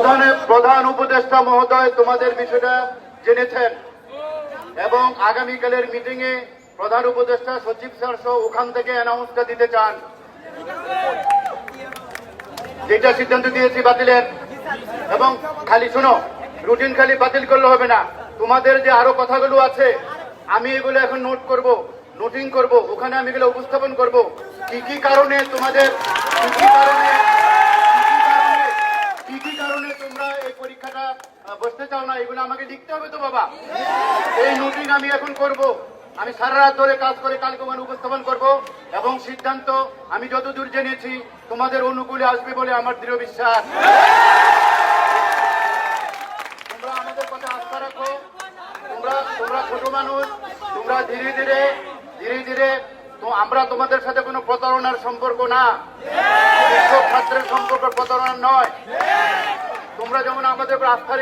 প্রধান প্রধান উপদেষ্টা মহোদয় তোমাদের বিষয়টা জেনেছেন। এবং আগামীকালের মিটিং এ প্রধান উপদেষ্টা সচিব স্যার সহ ওখান থেকে অ্যানাউন্সটা দিতে চান। যেটা সিদ্ধান্ত দিয়েছি বাতিলের। এবং খালি শোনো রুটিন খালি বাতিল করলে হবে না। তোমাদের যে আরও কথাগুলো আছে, আমি এগুলো এখন নোট করব নোটিং করব, ওখানে আমি এগুলো উপস্থাপন করব। কি কি কারণে তোমাদের কি কি কারণে কি কি কারণে কি কি কারণে তোমরা এই পরীক্ষাটা বসতে চাও না, এগুলো আমাকে লিখতে হবে তো, বাবা। এই নোটিং আমি এখন করব। আমি সারা রাত ধরে কাজ করে কালকে ওখানে উপস্থাপন করব এবং সিদ্ধান্ত আমি যতদূর জেনেছি, তোমাদের অনুকূলে আসবে বলে আমার দৃঢ় বিশ্বাস। তোমরা আমাদের কথা আস্থা রাখো। তোমরা তোমরা ছোট মানুষ, তোমরা ধীরে ধীরে ধীরে ধীরে আমরা তোমাদের সাথে কোনো প্রতারণার সম্পর্ক না। ছাত্রের সম্পর্ক প্রতারণা নয়। যেমন আমাদের উপর আস্থা